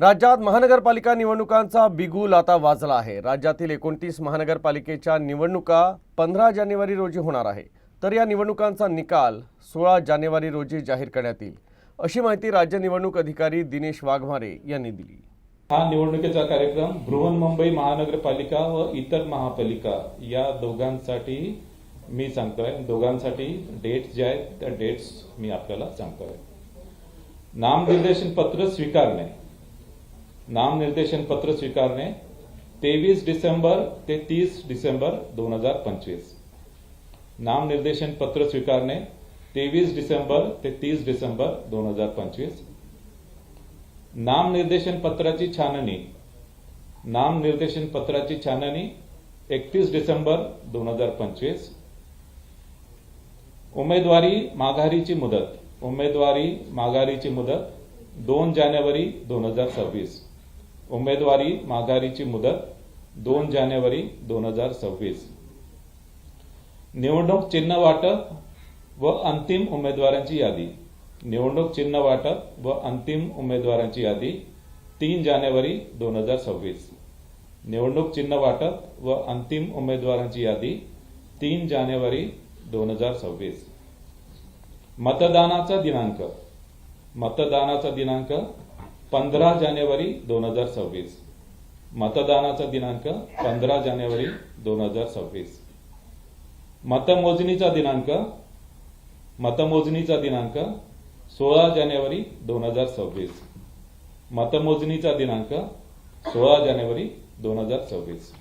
राज्यात महानगरपालिका निवडणुकांचा बिगुल आता वाजला आहे. राज्यातील एकोणतीस महानगरपालिकेच्या निवडणुका पंधरा जानेवारी रोजी होणार आहे. तर या निवडणुकांचा निकाल सोळा जानेवारी रोजी जाहीर करण्यात येईल. अशी माहिती राज्य निवडणूक अधिकारी दिनेश वाघमारे यांनी दिली. हा निवडणुकीचा कार्यक्रम बृहन्मुंबई महानगरपालिका व इतर महापालिका या दोघांसाठी मी सांगतोय. दोघांसाठी डेट्स जे आहेत त्या डेट्स मी आपल्याला सांगतोय. नामनिर्देशन पत्र स्वीकारणे. नामनिर्देशन पत्र स्वीकारणे तेवीस डिसेंबर ते तीस डिसेंबर दोन हजार पंचवीस. नामनिर्देशन पत्र स्वीकारणे तेवीस डिसेंबर ते तीस डिसेंबर दोन हजार पंचवीस. नामनिर्देशन पत्राची छाननी नामनिर्देशन पत्राची छाननी एकतीस डिसेंबर दोन हजार पंचवीस. उमेदवारी माघारीची मुदत उमेदवारी माघारीची मुदत दोन जानेवारी दोन हजार सव्वीस. उमेदवारी माघारीची मुदत दोन जानेवारी दोन हजार सव्वीस. निवडणूक चिन्ह वाटप व अंतिम उमेदवारांची यादी. निवडणूक चिन्ह वाटप व अंतिम उमेदवारांची यादी तीन जानेवारी दोन हजार सव्वीस. निवडणूक चिन्ह वाटप व अंतिम उमेदवारांची यादी तीन जानेवारी दोन हजार सव्वीस. मतदानाचा दिनांक. मतदानाचा दिनांक पंधरा जानेवारी दोन हजार सव्वीस. मतदानाचा दिनांक पंधरा जानेवारी दोन हजार सव्वीस. मतमोजणीचा दिनांक मतमोजणीचा दिनांक सोळा जानेवारी दोन हजार सव्वीस. मतमोजणीचा दिनांक सोळा जानेवारी दोन हजार सव्वीस.